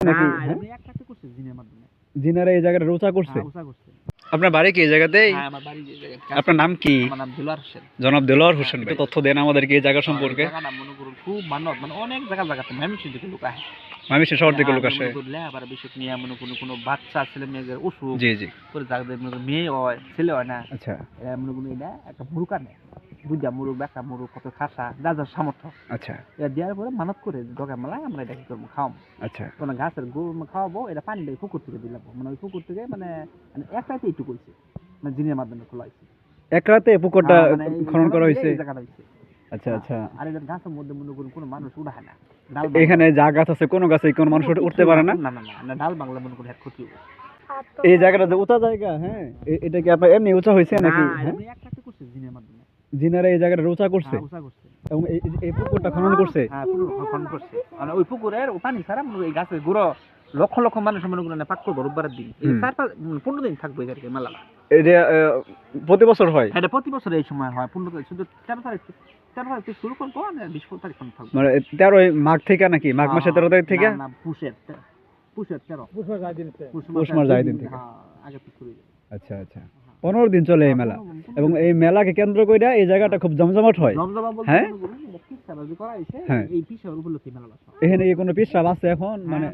নাকি? হ্যাঁ? এমনি একটাতে করছে জিনের মাধ্যমে। জিনারা এই জায়গাটা রোচা করছে? হ্যাঁ, উষা করছে। আপনার বাড়ি কি এই জায়গাতেই? হ্যাঁ আমার বাড়ি যে জায়গায় আপনার নাম কি? আমার নাম দুলার হোসেন। জনাব দেলোয়ার হোসেন ভাই তথ্য দেন আমাদেরকে এই জায়গা সম্পর্কে? জায়গাটা মনে করুন খুব মানত মানে অনেক জায়গা জায়গাতে ম্যামিসিন থেকে লোক আসে। মামিসের শহর থেকে লোক আসে। আবার বিষয় নিয়ে মনে কোনো কোনো বাচ্চা ছেলে মেয়েদের অসুখ জি জি। করে যাদের মেয়ে হয় ছেলে হয় না আচ্ছা। মনে করুন এটা একটা দুইটা মুরুক বা একটা মুরুক কত খাসা যা যার সামর্থ্য। আচ্ছা। এটা দেওয়ার পরে মানত করে ডগা মেলায় আমরা এটা কি করব খাওয়াবো। আচ্ছা। কোনো গাছের গরু খাওয়াবো এটা পানি দেয় পুকুর থেকে দিলাম মানে ওই পুকুর থেকে মানে মানে এক রাতে মানে জিনের মাধ্যমে খোলা হয়েছে। এক রাতে পুকুরটা হ্যাঁ, মানে খনন করা হয়েছে? আচ্ছা আচ্ছা। আর এদের গাছের মধ্যে মনে করুন কোনো মানুষ উঠায় না। ডাল এখানে যা গাছ আছে কোনো গাছে কোনো মানুষ উঠতে পারে না? না না ডাল বাংলা মনে করি এক ক্ষতি এই জায়গাটা যে উঁচা জায়গা হ্যাঁ এটা কি আপনার এমনি উঁচা হয়েছে নাকি? জিনের এই জায়গাটা রোচা করছে হ্যাঁ, এবং এই- পুকুরটা খনন করছে। হ্যাঁ পুকুর খনন করছে। মানে ওই পুকুরের পানি ছাড়া এই গাছের গুঁড়ো লক্ষ লক্ষ মানুষ মনে করেন পাক করব রোববারের দিন। চার পাঁচ পনেরো দিন থাকবে এখানে মেলা এটা প্রতি বছর হয়? এটা প্রতি বছর এই সময় হয় পনেরো তারিখ শুধু তেরো তারিখ তেরো তারিখ শুরু করব বিশ তারিখ পর্যন্ত থাকবে। মানে তেরো মাঘ থেকে নাকি? মাঘ মাসের তেরো তারিখ থেকে? না, পুষের পুষের তেরো। পুষ মাস যায় দিন থেকে। হ্যাঁ, আগে হয়ে। আচ্ছা আচ্ছা। পনেরো দিন চলে এই মেলা। এবং এই মেলাকে কেন্দ্র করে এই জায়গাটা খুব জমজমাট হয়। হ্যাঁ? হ্যাঁ। এখানে কোনো পিসাব আছে এখন? মানে